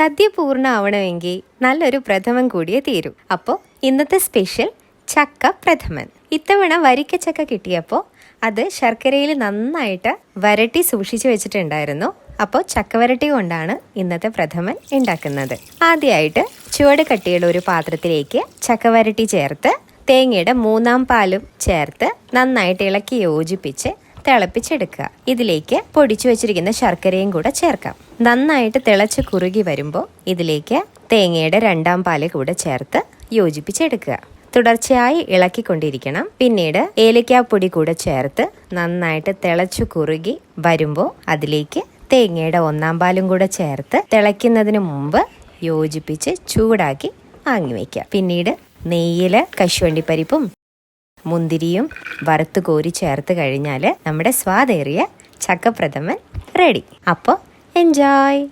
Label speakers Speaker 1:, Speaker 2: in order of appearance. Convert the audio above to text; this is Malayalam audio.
Speaker 1: സദ്യ പൂർണമാവണമെങ്കിൽ നല്ലൊരു പ്രഥമൻ കൂടിയേ തീരൂ. അപ്പോൾ ഇന്നത്തെ സ്പെഷ്യൽ ചക്ക പ്രഥമൻ. ഇത്തവണ വരിക്ക ചക്ക കിട്ടിയപ്പോൾ അത് ശർക്കരയിൽ നന്നായിട്ട് വരട്ടി സൂക്ഷിച്ചു വെച്ചിട്ടുണ്ടായിരുന്നു. അപ്പോൾ ചക്കവരട്ടി കൊണ്ടാണ് ഇന്നത്തെ പ്രഥമൻ ഉണ്ടാക്കുന്നത്. ആദ്യമായിട്ട് ചുവട് കട്ടിയുള്ള ഒരു പാത്രത്തിലേക്ക് ചക്കവരട്ടി ചേർത്ത് തേങ്ങയുടെ മൂന്നാം പാലും ചേർത്ത് നന്നായിട്ട് ഇളക്കി യോജിപ്പിച്ച് തിളപ്പിച്ചെടുക്കുക. ഇതിലേക്ക് പൊടിച്ചു വെച്ചിരിക്കുന്ന ശർക്കരയും കൂടെ ചേർക്കാം. നന്നായിട്ട് തിളച്ച് കുറുകി വരുമ്പോൾ ഇതിലേക്ക് തേങ്ങയുടെ രണ്ടാം പാൽ കൂടെ ചേർത്ത് യോജിപ്പിച്ചെടുക്കുക. തുടർച്ചയായി ഇളക്കിക്കൊണ്ടിരിക്കണം. പിന്നീട് ഏലക്കാപ്പൊടി കൂടെ ചേർത്ത് നന്നായിട്ട് തിളച്ചു കുറുകി വരുമ്പോൾ അതിലേക്ക് തേങ്ങയുടെ ഒന്നാം പാലും കൂടെ ചേർത്ത് തിളയ്ക്കുന്നതിന് മുമ്പ് യോജിപ്പിച്ച് ചൂടാക്കി വാങ്ങി വയ്ക്കുക. പിന്നീട് നെയ്യിൽ കശുവണ്ടിപ്പരിപ്പും മുന്തിരിയും വറുത്ത് കോരി ചേർത്ത് കഴിഞ്ഞാൽ നമ്മുടെ സ്വാദേറിയ ചക്കപ്രഥമൻ റെഡി. അപ്പോൾ എൻജോയ്